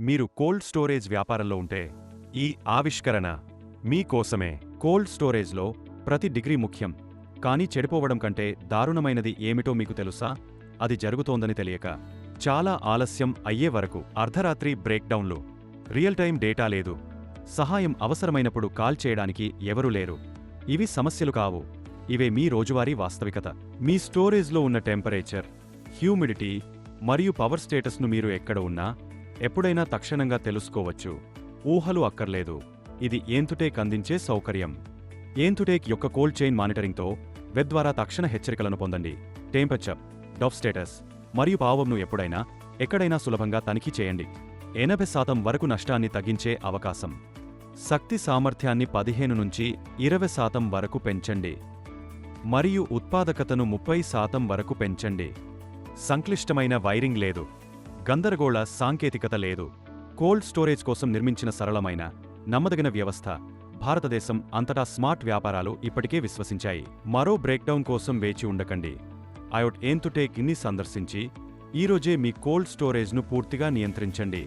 మీరు cold storage వ్యాపారంలో ఉంటే ఈ ఆవిష్కరణ మీకోసమే కోల్డ్ స్టోరేజ్లో ప్రతి డిగ్రీ ముఖ్యం కానీ చెడిపోవడం కంటే దారుణమైనది ఏమిటో మీకు తెలుసా? అది జరుగుతోందని తెలియక. చాలా ఆలస్యం అయ్యే వరకు అర్ధరాత్రి బ్రేక్డౌన్లు. రియల్ టైం డేటా లేదు. సహాయం అవసరమైనప్పుడు కాల్ చేయడానికి ఎవరూ లేరు. ఇవి సమస్యలు కావు. ఇవే మీ రోజువారీ వాస్తవికత. మీ స్టోరేజ్లో ఉన్న టెంపరేచర్ హ్యూమిడిటీ మరియు పవర్ స్టేటస్ను మీరు ఎక్కడ ఉన్నా ఎప్పుడైనా తక్షణంగా తెలుసుకోవచ్చు. ఊహలు అక్కర్లేదు. ఇది ఏంతుటేక్ అందించే సౌకర్యం. ఏంతుటేక్ యొక్క కోల్డ్ చైన్ మానిటరింగ్తో వెబ్ ద్వారా తక్షణ హెచ్చరికలను పొందండి. టెంపరేచర్ డఫ్ స్టేటస్ మరియు పావంను ఎప్పుడైనా ఎక్కడైనా సులభంగా తనిఖీ చేయండి. ఎనభై శాతం వరకు నష్టాన్ని తగ్గించే అవకాశం. శక్తి సామర్థ్యాన్ని పదిహేను నుంచి ఇరవై శాతం వరకు పెంచండి. మరియు ఉత్పాదకతను ముప్పై శాతం వరకు పెంచండి. సంక్లిష్టమైన వైరింగ్ లేదు. గందరగోళ సాంకేతికత లేదు. కోల్డ్ స్టోరేజ్ కోసం నిర్మించిన సరళమైన నమ్మదగిన వ్యవస్థ భారతదేశం అంతటా స్మార్ట్ వ్యాపారాలు ఇప్పటికే విశ్వసించాయి. మరో బ్రేక్డౌన్ కోసం వేచి ఉండకండి. ఐవుట్ ఏంతుటేక్ ఇన్ని సందర్శించి ఈరోజే మీ కోల్డ్ స్టోరేజ్ను పూర్తిగా నియంత్రించండి.